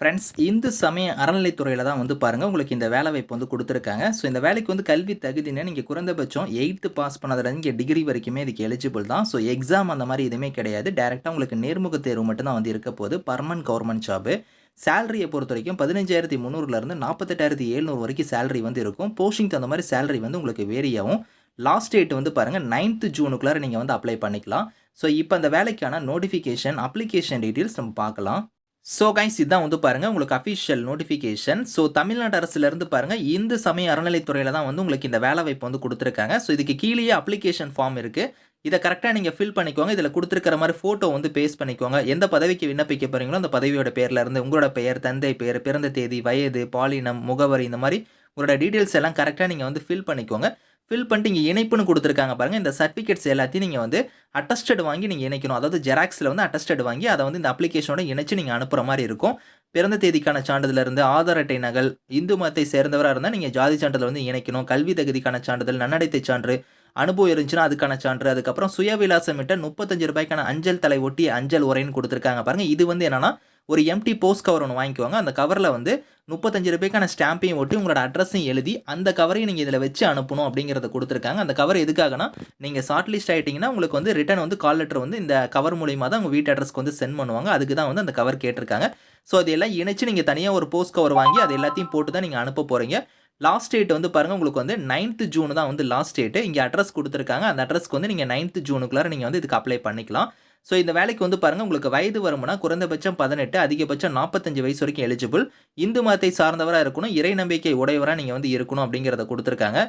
Friends Hindu சமய அறநிலைத்துறையில் தான் வந்து பாருங்கள் உங்களுக்கு இந்த வேலை வாய்ப்பு வந்து கொடுத்துருக்காங்க ஸோ இந்த வேலைக்கு வந்து கல்வி தகுதினா, நீங்கள் குறைந்தபட்சம் எயித்து பாஸ் பண்ணதுலேருந்து இங்கே டிகிரி வரைக்குமே இதுக்கு எலிஜிபிள் தான். ஸோ எக்ஸாம் அந்த மாதிரி எதுவுமே கிடையாது. டேரெக்டாக உங்களுக்கு நேர்முக தேர்வு மட்டும்தான் வந்து இருக்க போது. Permanent government job. சேலரிய பொறுத்தவரைக்கும் 15,300லேருந்து 48,700 வரைக்கும் சேலரி வந்து இருக்கும். போஸ்டிங் தகுந்த மாதிரி சேலரி வந்து உங்களுக்கு வேரியாகும் லாஸ்ட் டேட் வந்து பாருங்கள் நைன்த்து ஜூனுக்குள்ளார நீங்கள் வந்து அப்ளை பண்ணிக்கலாம். ஸோ இப்போ அந்த வேலைக்கான நோட்டிஃபிகேஷன், அப்ளிகேஷன் டீட்டெயில்ஸ் நம்ம பார்க்கலாம். ஸோ கைஸ் இதான் வந்து பாருங்கள் உங்களுக்கு அஃபிஷியல் நோட்டிஃபிகேஷன். ஸோ தமிழ்நாடு அரசுலேருந்து பாருங்க இந்து சமய அறநிலைத்துறையில் தான் வந்து உங்களுக்கு இந்த வேலை வாய்ப்பு வந்து கொடுத்துருக்காங்க ஸோ இதுக்கு கீழேயே அப்ளிகேஷன் ஃபார்ம் இருக்குது இதை கரெக்டாக நீங்கள் ஃபில் பண்ணிக்கோங்க. இதில் கொடுத்துருக்கிற மாதிரி ஃபோட்டோ வந்து பேஸ்ட் பண்ணிக்கோங்க. எந்த பதவிக்கு விண்ணப்பிக்க போகிறீங்களோ அந்த பதவியோட பேரில் இருந்து உங்களோட பெயர், தந்தை பெயர், பிறந்த தேதி, வயது, பாலினம், முகவரி இந்த மாதிரி உங்களோட டீட்டெயில்ஸ் எல்லாம் கரெக்டாக நீங்கள் வந்து ஃபில் பண்ணிக்கோங்க. ஃபில் பண்ணிட்டு இங்கே இணைப்புன்னு கொடுத்துருக்காங்க பாருங்க. இந்த சர்டிஃபிகேட்ஸ் எல்லாத்தையும் நீங்கள் வந்து அட்டஸ்டட் வாங்கி நீங்கள் இணைக்கணும். அதாவது ஜெராக்ஸில் வந்து அட்டஸ்டட் வாங்கி அதை வந்து இந்த அப்ளிகேஷனோட இணைச்சு நீங்கள் அனுப்புகிற மாதிரி இருக்கும். பிறந்த தேதிக்கான சான்றிதழிலிருந்து ஆதார் அட்டை நகல், இந்து மதத்தை சேர்ந்தவராக இருந்தால் நீங்கள் ஜாதி சான்றிதழ் வந்து இணைக்கணும். கல்வி தகுதிக்கான சான்றிதழ், நன்னடைத்தை சான்று, அனுபவம் இருந்துச்சுன்னா அதுக்கான சான்று, அதுக்கப்புறம் சுயவிலாசமிட்ட முப்பத்தஞ்சு ரூபாய்க்கான அஞ்சல் தலை ஒட்டி அஞ்சல் உரைன்னு கொடுத்துருக்காங்க. பாருங்கள் இது வந்து என்னென்னா ஒரு எம்டி போஸ்ட் கவர் ஒன்று வாங்கிக்குவாங்க அந்த கவரில் வந்து முப்பத்தஞ்சு ரூபாய்க்கான ஸ்டாம்பையும் ஒட்டி உங்களோட அட்ரஸையும் எழுதி, அந்த கவரையும் நீங்கள் இதில் வச்சு அனுப்பணும் அப்படிங்கிறத கொடுத்துருக்காங்க. அந்த கவர் எதுக்காகன்னா, நீங்கள் ஷார்ட் லிஸ்ட் ஆகிட்டிங்கன்னா உங்களுக்கு வந்து ரிட்டர்ன் வந்து கால் லெட்டர் வந்து இந்த கவர் மூலியமாக தான் உங்கள் வீட்டு அட்ரஸ்க்கு வந்து சென்ட் பண்ணுவாங்க. அதுக்கு தான் வந்து அந்த கவர் கேட்டிருக்காங்க. ஸோ அதெல்லாம் இணைச்சு நீங்கள் தனியாக ஒரு போஸ்ட் கவர் வாங்கி அது எல்லாத்தையும் போட்டு தான் நீங்கள் அனுப்ப போகிறீங்க லாஸ்ட் டேட் வந்து பாருங்கள் உங்களுக்கு வந்து நைன்த் ஜூன் தான் வந்து லாஸ்ட் டேட்டு இங்கே அட்ரஸ் கொடுத்துருக்காங்க அந்த அட்ரஸ்க்கு வந்து நீங்கள் நைன்த் ஜூனுக்குள்ளார நீங்கள் வந்து இதுக்கு அப்ளை பண்ணிக்கலாம். ஸோ இந்த வேலைக்கு வந்து பாருங்கள் உங்களுக்கு வயது வரும்னா குறைந்தபட்சம் 18, அதிகபட்சம் 45 வயசு வரைக்கும் எலிஜிபிள். இந்து மதத்தை சார்ந்தவராக இருக்கணும். இறை நம்பிக்கை உடையவராக நீங்கள் வந்து இருக்கணும் அப்படிங்கிறத கொடுத்துருக்காங்க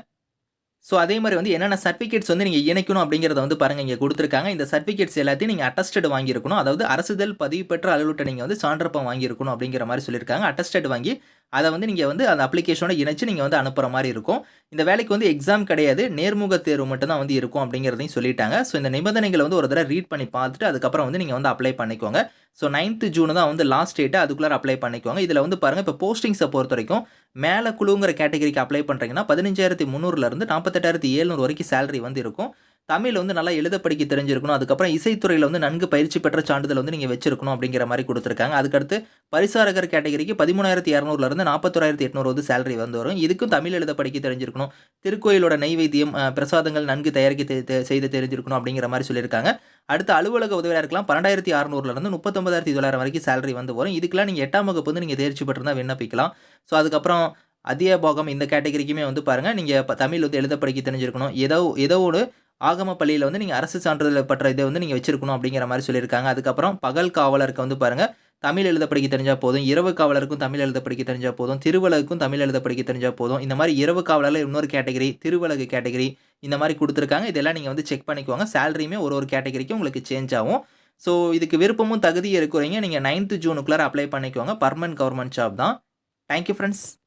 ஸோ அதே மாதிரி வந்து என்னென்ன சர்டிஃபிகேட்ஸ் வந்து நீங்கள் இணைக்கணும் அப்படிங்கிறத வந்து பாருங்க இங்கே கொடுத்துருக்காங்க இந்த சர்டிஃபிகேட்ஸ் எல்லாத்தையும் நீங்கள் அட்டஸ்டட் வாங்கியிருக்கணும். அதாவது அரசுதல் பதிவு பெற்ற அலுவலர்ட்ட நீங்கள் வந்து சான்றப்பம் வாங்கியிருக்கணும் அப்படிங்கிற மாதிரி சொல்லியிருக்காங்க. அட்டஸ்டட் வாங்கி அதை வந்து நீங்கள் வந்து அந்த அப்ளிகேஷனோட இணைச்சு நீங்கள் வந்து அனுப்புகிற மாதிரி இருக்கும். இந்த வேலைக்கு வந்து எக்ஸாம் கிடையாது. நேர்முக தேர்வு மட்டும்தான் வந்து இருக்கும் அப்படிங்கிறதையும் சொல்லிட்டாங்க. ஸோ இந்த நிபந்தனைகளை வந்து ஒரு தடவை ரீட் பண்ணி பார்த்துட்டு அதுக்கப்புறம் வந்து நீங்கள் வந்து அப்ளை பண்ணிக்கோங்க. ஸோ நைன்த்து ஜூன் தான் வந்து லாஸ்ட் டேட்டு அதுக்குள்ளார அப்ளை பண்ணிக்கோங்க. இதில் வந்து பாருங்கள் இப்போ போஸ்டிங்ஸை பொறுத்த வரைக்கும் மேலே குழுங்கிற கேட்டகரிக்கு அப்ளை பண்ணுறீங்கன்னா பதினஞ்சாயிரத்தி முந்நூறுலேருந்து நாற்பத்தெட்டாயிரத்தி ஏழ்நூறு வரைக்கும் சேலரி வந்து இருக்கும். தமிழ் வந்து நல்லா எழுத படிக்க தெரிஞ்சிருக்கணும். அதுக்கப்புறம் இசைத்துறையில் வந்து நன்கு பயிற்சி பெற்ற சான்றிதழ் வந்து நீங்கள் வச்சிருக்கணும் அப்படிங்கிற மாதிரி கொடுத்துருக்காங்க அதுக்கடுத்து பரிசாரகர் கேட்டகரிக்கு 13,200லேருந்து 41,800 வந்து சேலரி வந்து வரும். இதுக்கும் தமிழ் எழுத படிக்க தெரிஞ்சிருக்கணும். திருக்கோயிலோட நைவேத்தியம் பிரசாதங்கள் நன்கு தயாரிக்க தெ செய்து தெரிஞ்சிருக்கணும் அப்படிங்கிற மாதிரி சொல்லியிருக்காங்க. அடுத்து அலுவலக உதவியாக இருக்கலாம் 12,600லேருந்து 39,900 வரைக்கும் சேலரி வந்து வரும். இதுக்கெல்லாம் நீங்கள் எட்டாம் வகுப்பு வந்து நீங்கள் தேர்ச்சி பெற்றிருந்தால் விண்ணப்பிக்கலாம். ஸோ அதுக்கப்புறம் அத்தியாபகம் இந்த கேட்டகரிக்குமே வந்து பாருங்கள் நீங்கள் தமிழ் வந்து எழுத படிக்க தெரிஞ்சிருக்கணும். ஏதோ ஏதோ ஒரு ஆகம பள்ளியில் வந்து நீங்கள் அரசு சான்றிதழ் பெற்ற இதை வந்து நீங்கள் வச்சிருக்கணும் அப்படிங்கிற மாதிரி சொல்லியிருக்காங்க. அதுக்கப்புறம் பகல் காவலருக்கு வந்து பாருங்க தமிழ் எழுத படிக்க தெரிஞ்சால் போதும். இரவு காவலருக்கும் தமிழ் எழுத படிக்க தெரிஞ்சால் போதும். திருவலகுக்கும் தமிழ் எழுத படிக்க தெரிஞ்சால் போதும். இந்த மாதிரி இரவு காவலரில் இன்னொரு கேட்டகரி, திருவலகு கேட்டகரி இந்த மாதிரி கொடுத்துருக்காங்க இதெல்லாம் நீங்கள் வந்து செக் பண்ணிக்கோங்க. சேலரியுமே ஒரு ஒரு கேட்டகரிக்கும் உங்களுக்கு சேஞ்ச் ஆகும். ஸோ இதுக்கு விருப்பமும் தகுதி இருக்கிறீங்க நீங்கள் நைன்த்து ஜூனுக்குள்ளார அப்ளை பண்ணிக்கோங்க. பர்மனன்ட் கவர்மெண்ட் ஜாப் தான். Thank you